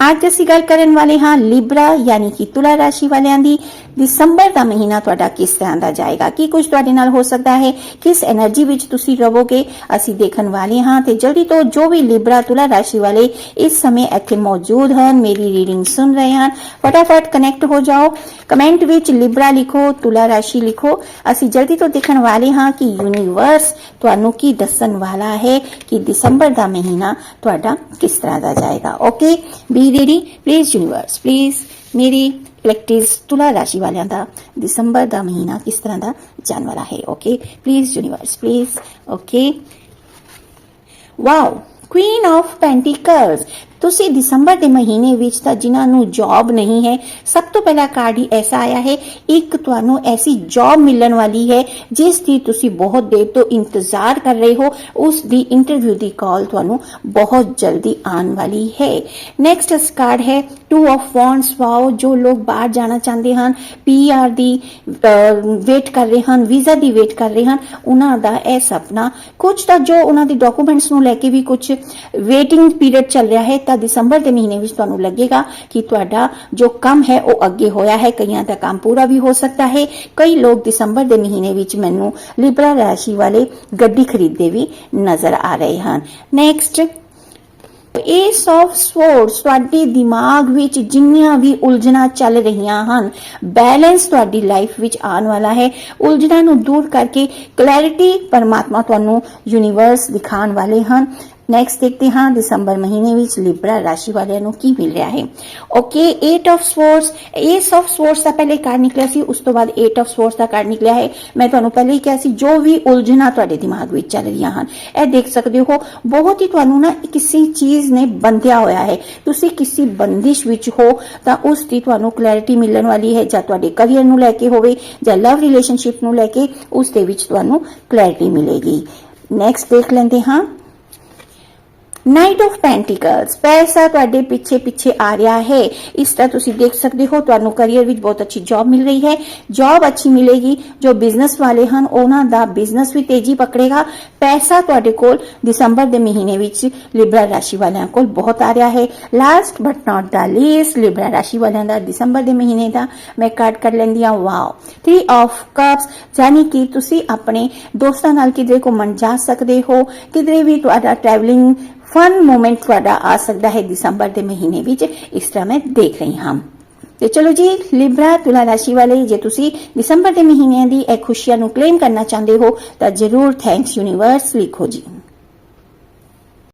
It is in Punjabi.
ਅੱਜ ਅਸੀਂ ਗੱਲ ਕਰਨ ਵਾਲੇ ਹਾਂ ਲਿਬਰਾ ਯਾਨੀ ਕਿ ਤੁਲਾ ਰਾਸ਼ੀ ਵਾਲਿਆਂ ਦੀ ਦਸੰਬਰ ਦਾ ਮਹੀਨਾ ਤੁਹਾਡਾ ਕਿਸ ਤਰ੍ਹਾਂ ਦਾ ਜਾਏਗਾ ਕੀ ਕੁਝ ਤੁਹਾਡੇ ਨਾਲ ਹੋ ਸਕਦਾ ਹੈ ਕਿਸ એનર્ਜੀ ਵਿੱਚ ਤੁਸੀਂ ਰਹੋਗੇ ਅਸੀਂ ਦੇਖਣ ਵਾਲੇ ਹਾਂ ਤੇ ਜਲਦੀ ਤੋਂ ਜੋ ਵੀ ਲਿਬਰਾ ਤੁਲਾ ਰਾਸ਼ੀ ਵਾਲੇ ਇਸ ਸਮੇਂ ਇੱਥੇ ਮੌਜੂਦ ਹਨ ਮੇਰੀ ਰੀਡਿੰਗ ਸੁਣ ਰਹੇ ਹਨ ਫਟਾਫਟ ਕਨੈਕਟ ਹੋ ਜਾਓ ਕਮੈਂਟ ਵਿੱਚ ਲਿਬਰਾ ਲਿਖੋ ਤੁਲਾ ਰਾਸ਼ੀ ਲਿਖੋ ਅਸੀਂ ਜਲਦੀ ਤੋਂ ਦੇਖਣ ਵਾਲੇ ਹਾਂ ਕਿ ਯੂਨੀਵਰਸ ਤੁਹਾਨੂੰ ਕੀ ਦੱਸਣ ਵਾਲਾ ਹੈ ਕਿ ਦਸੰਬਰ ਦਾ ਮਹੀਨਾ ਤੁਹਾਡਾ ਕਿਸ ਤਰ੍ਹਾਂ ਦਾ ਜਾਏਗਾ okay be ready please universe please ਮੇਰੀ ਇਲੈਕਟਿਵ ਤੁਲਾ ਰਾਸ਼ੀ ਵਾਲਿਆਂ ਦਾ ਦਸੰਬਰ ਦਾ ਮਹੀਨਾ ਕਿਸ ਤਰ੍ਹਾਂ ਦਾ ਜਾਣ ਵਾਲਾ ਹੈ okay please universe please okay wow queen of pentacles ਤੁਸੀਂ ਦਸੰਬਰ ਦੇ ਮਹੀਨੇ ਵਿੱਚ ਤਾਂ ਜਿਨ੍ਹਾਂ ਨੂੰ ਜੌਬ ਨਹੀਂ ਹੈ, ਸਭ ਤੋਂ ਪਹਿਲਾ ਕਾਰਡ ਹੀ ਐਸਾ ਆਇਆ ਹੈ, ਇੱਕ ਤੁਹਾਨੂੰ ਐਸੀ ਜੌਬ ਮਿਲਣ ਵਾਲੀ ਹੈ, ਜਿਸ ਦੀ ਤੁਸੀਂ ਬਹੁਤ ਦੇਰ ਤੋਂ ਇੰਤਜ਼ਾਰ ਕਰ ਰਹੇ ਹੋ, ਉਸ ਦੀ ਇੰਟਰਵਿਊ ਦੀ ਕਾਲ ਤੁਹਾਨੂੰ ਬਹੁਤ ਜਲਦੀ ਆਉਣ ਵਾਲੀ ਹੈ। ਨੈਕਸਟ ਕਾਰਡ ਹੈ ਟੂ ਆਫ ਵਾਂਡਸ ਵਾਓ ਜੋ ਲੋਕ ਬਾਹਰ ਜਾਣਾ ਚਾਹੁੰਦੇ ਹਨ ਪੀਆਰ ਦੀ ਵੇਟ ਕਰ ਰਹੇ ਹਨ ਵੀਜ਼ਾ ਦੀ ਵੇਟ ਕਰ ਰਹੇ ਹਨ, ਉਹਨਾਂ ਦਾ ਇਹ ਸੁਪਨਾ। ਕੁਝ ਤਾਂ ਜੋ ਉਹਨਾਂ ਦੇ ਡਾਕੂਮੈਂਟਸ ਨੂੰ ਲੈ ਕੇ ਵੀ ਕੁਝ ਵੇਟਿੰਗ ਪੀਰੀਅਡ ਚੱਲ ਰਿਹਾ ਹੈ, ਤਾਂ ਦਸੰਬਰ ਦੇ ਮਹੀਨੇ ਵਿੱਚ ਤੁਹਾਨੂੰ ਲੱਗੇਗਾ ਕਿ ਤੁਹਾਡਾ ਜੋ ਕੰਮ ਹੈ, ਉਹ ਅੱਗੇ ਹੋਇਆ ਹੈ। ਕਈਆਂ ਦਾ ਕੰਮ ਪੂਰਾ ਵੀ ਹੋ ਸਕਦਾ ਹੈ। ਕਈ ਲੋਕ ਦਸੰਬਰ ਦੇ ਮਹੀਨੇ ਵਿੱਚ ਮੈਨੂੰ ਲਿਬਰਾ ਰਾਸ਼ੀ ਵਾਲੇ ਗੱਡੀ ਖਰੀਦਦੇ ਵੀ ਨਜ਼ਰ ਆ ਰਹੇ ਹਨ। ਨੈਕਸਟ ਏਸ ਆਫ ਸਵੋਰਡਸ ਤੁਹਾਡੇ ਦਿਮਾਗ ਵਿੱਚ ਜਿੰਨੀਆਂ ਵੀ ਉਲਝਣਾਂ ਚੱਲ ਰਹੀਆਂ ਹਨ ਬੈਲੈਂਸ ਤੁਹਾਡੀ ਲਾਈਫ ਵਿੱਚ ਆਉਣ ਵਾਲਾ ਹੈ। ਉਲਝਣਾਂ ਨੂੰ ਦੂਰ ਕਰਕੇ ਕਲੈਰਿਟੀ ਪਰਮਾਤਮਾ ਤੁਹਾਨੂੰ ਯੂਨੀਵਰਸ ਦਿਖਾਉਣ ਵਾਲੇ ਹਨ। ਨੈਕਸਟ ਦੇਖਦੇ ਹਾਂ ਦਸੰਬਰ ਮਹੀਨੇ ਵਿੱਚ ਲਿਬਰਾ ਰਾਸ਼ੀ ਵਾਲਿਆਂ ਨੂੰ ਕੀ ਮਿਲ ਰਿਹਾ ਹੈ? ਓਕੇ 8 ਆਫ ਸਵੋਰਡਸ ਏਸ ਆਫ ਸਵੋਰਡਸ ਦਾ ਪਹਿਲੇ ਕਾਰਡ ਨਿਕਲਿਆ ਸੀ, ਉਸ ਤੋਂ ਬਾਅਦ 8 ਆਫ ਸਵੋਰਡਸ ਦਾ ਕਾਰਡ ਨਿਕਲਿਆ ਹੈ। ਮੈਂ ਤੁਹਾਨੂੰ ਪਹਿਲੇ ਹੀ ਕਿਹਾ ਸੀ, ਜੋ ਵੀ ਉਲਝਣਾਂ ਤੁਹਾਡੇ ਦਿਮਾਗ ਵਿੱਚ ਚੱਲ ਰਹੀਆਂ ਹਨ, ਇਹ ਦੇਖ ਸਕਦੇ ਹੋ, ਬਹੁਤ ਹੀ ਤੁਹਾਨੂੰ ਨਾ ਕਿਸੇ ਚੀਜ਼ ਨੇ ਬੰਧਿਆ ਹੋਇਆ ਹੈ। ਤੁਸੀਂ ਕਿਸੇ ਬੰਦਿਸ਼ ਵਿੱਚ ਹੋ, ਤਾਂ ਉਸ ਦੀ ਤੁਹਾਨੂੰ ਕਲੈਰਿਟੀ ਮਿਲਣ ਵਾਲੀ ਹੈ, ਜਾਂ ਤੁਹਾਡੇ ਕਰੀਅਰ ਨੂੰ ਲੈ ਕੇ ਹੋਵੇ, ਜਾਂ ਲਵ ਰਿਲੇਸ਼ਨਸ਼ਿਪ ਨੂੰ ਲੈ ਕੇ, ਉਸ ਦੇ ਵਿੱਚ ਤੁਹਾਨੂੰ ਕਲੈਰਿਟੀ ਮਿਲੇਗੀ। ਨੈਕਸਟ ਦੇਖ ਲੈਂਦੇ ਹਾਂ। ਨਾਈਟ ਆਫ ਪੈਂਟੀਕਲਸ ਪੈਸਾ ਤੁਹਾਡੇ ਪਿੱਛੇ ਪਿੱਛੇ ਆ ਰਿਹਾ ਹੈ। ਇਸ ਤਰ੍ਹਾਂ ਤੁਸੀਂ ਦੇਖ ਸਕਦੇ ਹੋ, ਤੁਹਾਨੂੰ ਕੈਰੀਅਰ ਵਿੱਚ ਬਹੁਤ ਅੱਛੀ ਜੌਬ ਮਿਲ ਰਹੀ ਹੈ। ਜੌਬ ਅੱਛੀ ਮਿਲੇਗੀ, ਜੋ ਬਿਜ਼ਨਸ ਵਾਲੇ ਹਨ, ਉਹਨਾਂ ਦਾ ਬਿਜ਼ਨਸ ਵੀ ਤੇਜ਼ੀ ਪਕੜੇਗਾ। ਪੈਸਾ ਤੁਹਾਡੇ ਕੋਲ ਦਸੰਬਰ ਦੇ ਮਹੀਨੇ ਵਿੱਚ ਲਿਬਰਾ ਰਾਸ਼ੀ ਵਾਲਿਆਂ ਕੋਲ ਬਹੁਤ ਆ ਰਿਹਾ ਹੈ। Last but not the least Libra ਰਾਸ਼ੀ ਵਾਲਿਆਂ ਦਾ ਦਸੰਬਰ ਦੇ ਮਹੀਨੇ ਦਾ ਮੈਂ ਕਾਰਡ ਕਰ ਲੈਂਦੀ ਆ ਵਾਓ 3 ਆਫ ਕੱਪਸ ਯਾਨੀ ਕਿ ਤੁਸੀਂ ਆਪਣੇ ਦੋਸਤਾਂ ਨਾਲ ਕਿਧਰੇ ਘੁੰਮਣ ਜਾ ਸਕਦੇ ਹੋ, ਕਿਧਰੇ ਵੀ ਤੁਹਾਡਾ ਟਰੈਵਲਿੰਗ ਫਨ ਮੂਮੈਂਟ ਤੁਹਾਡਾ ਆ ਸਕਦਾ ਹੈ ਦਸੰਬਰ ਦੇ ਮਹੀਨੇ ਵਿੱਚ। ਇਸ ਤਰ੍ਹਾਂ ਮੈਂ ਦੇਖ ਰਹੀ ਹਾਂ। ਤੇ ਚਲੋ ਜੀ ਲਿਬਰਾ ਤੁਲਾ ਰਾਸ਼ੀ ਵਾਲੇ, ਜੇ ਤੁਸੀਂ ਦਸੰਬਰ ਦੇ ਮਹੀਨੇ ਦੀ ਇਹ ਖੁਸ਼ੀਆਂ ਨੂੰ ਕਲੇਮ ਕਰਨਾ ਚਾਹੁੰਦੇ ਹੋ, ਤਾਂ ਜਰੂਰ ਥੈਂਕਸ ਯੂਨੀਵਰਸ ਲਿਖੋ ਜੀ।